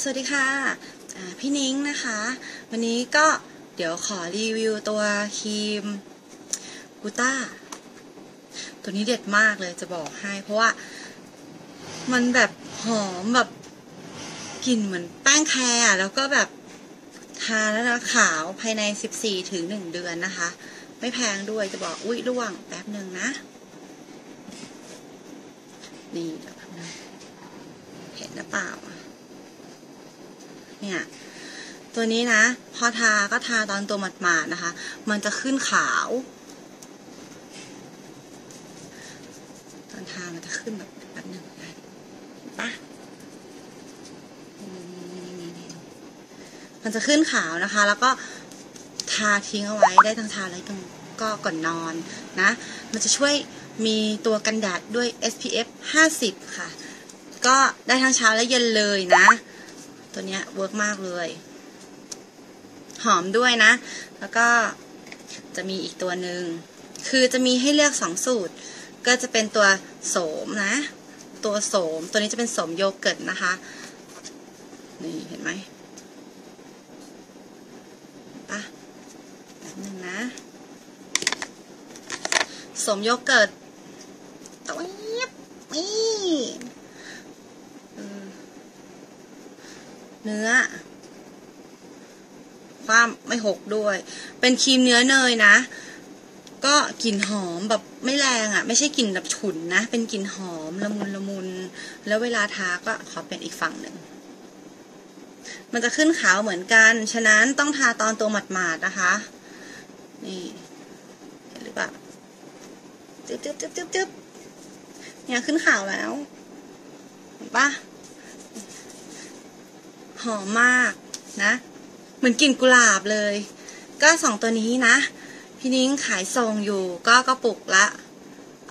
สวัสดีค่ะ พี่นิ้งนะคะ วันนี้ก็เดี๋ยวขอรีวิวตัวครีมกูต้า ตัวนี้เด็ดมากเลยจะบอกให้ เพราะว่ามันแบบหอมแบบกลิ่นเหมือนแป้งแคร์แล้วก็แบบทาแล้วนะขาวภายใน 14ถึง1เดือนนะคะ ไม่แพงด้วยจะบอกอุ้ยร่วงแป๊บหนึ่งนะ นี่เดี๋ยวแป๊บนึงเห็นหรือเปล่า เนี่ย ตัวนี้นะ พอทาก็ทาตอนตัวหมาดๆนะคะ มันจะขึ้นขาว ตอนทามันจะขึ้นแบบแบบหนึ่งปะมันจะขึ้นขาวนะคะ แล้วก็ทาทิ้งเอาไว้ได้ทั้งทาเลยตรงก็ก่อนนอนนะ มันจะช่วยมีตัวกันแดดด้วย SPF 50 ค่ะ ก็ได้ทั้งเช้าและเย็นเลยนะ ตัวเนี้ยเวิร์กมากเลย หอมด้วยนะ แล้วก็จะมีอีกตัวหนึ่ง คือจะมีให้เลือกสองสูตร ก็จะเป็นตัวโสมนะ ตัวโสม ตัวนี้จะเป็นโสมโยเกิร์ตนะคะ นี่เห็นไหมปะแบบนึงนะสมโยเกิร์ตตัวนี้นี่ เนื้อ ความไม่หกด้วย เป็นครีมเนื้อเนยนะ ก็กลิ่นหอมแบบไม่แรงอะ่ะ ไม่ใช่กลิ่นแบบฉุนนะ เป็นกลิ่นหอมละมุนละมุน แล้วเวลาทาก็ขอเป็นอีกฝั่งหนึ่งมันจะขึ้นขาวเหมือนกัน ฉะนั้นต้องทาตอนตัวหมาดๆนะคะ นี่เห็นหรือเปล่าจึ๊บจึ๊บจึ๊บจึ๊บเนี่ยขึ้นขาวแล้ว เห็นปะ หอมมากนะ เหมือนกลิ่นกุหลาบเลย ก็สองตัวนี้นะ พี่นิ้งขายส่งอยู่ก็กระปุกละ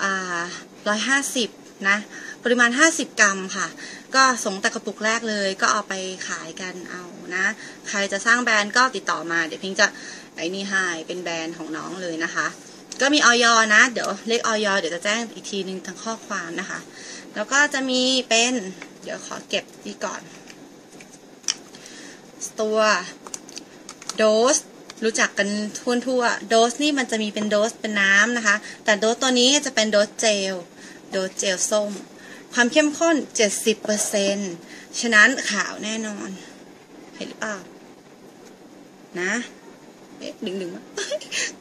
อ่าร้อยห้าสิบนะ ปริมาณห้าสิบกรัมค่ะ ก็ส่งแต่กระปุกแรกเลย ก็เอาไปขายกันเอานะ ใครจะสร้างแบรนด์ก็ติดต่อมา เดี๋ยวพิงจะไอ้นี่ให้เป็นแบรนด์ของน้องเลยนะคะ ก็มีออยนะ เดี๋ยวเลขออยเดี๋ยวจะแจ้งอีกทีนึงทางข้อความนะคะ แล้วก็จะมีเป็น เดี๋ยวขอเก็บดีก่อน ตัวโดสรู้จักกันทั่วทั่วโดสนี่มันจะมีเป็นโดสเป็นน้ำนะคะ แต่โดสตัวนี้จะเป็นโดสเจล โดสเจลส้ม ความเข้มข้น 70%ฉะนั้นขาวแน่นอน เห็นหรือเปล่า นะเอ๊ะดึงดึง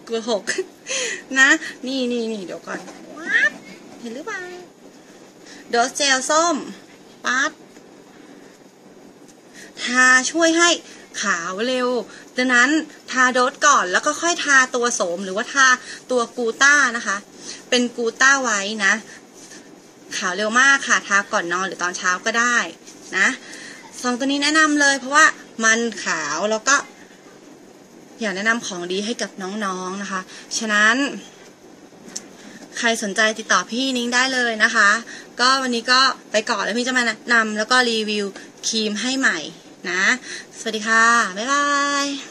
กลัวหก นะ นี่นี่นี่เดี๋ยวก่อน เห็นหรือเปล่า โดสเจลส้มปั๊บ ทาช่วยให้ขาวเร็ว ดังนั้นทาโดสก่อนแล้วก็ค่อยทาตัวโสมหรือว่าทาตัวกูต้านะคะ เป็นกูต้าไว้นะ ขาวเร็วมากค่ะ ทาก่อนนอนหรือตอนเช้าก็ได้นะสองตัวนี้แนะนำเลยเพราะว่ามันขาวแล้วก็อยากแนะนำของดีให้กับน้องๆนะคะ ฉะนั้น ใครสนใจติดต่อพี่นิ้งได้เลยนะคะ ก็วันนี้ก็ไปก่อนแล้วพี่จะมาแนะนำแล้วก็รีวิวครีมให้ใหม่นะ สวัสดีค่ะ บ๊ายบาย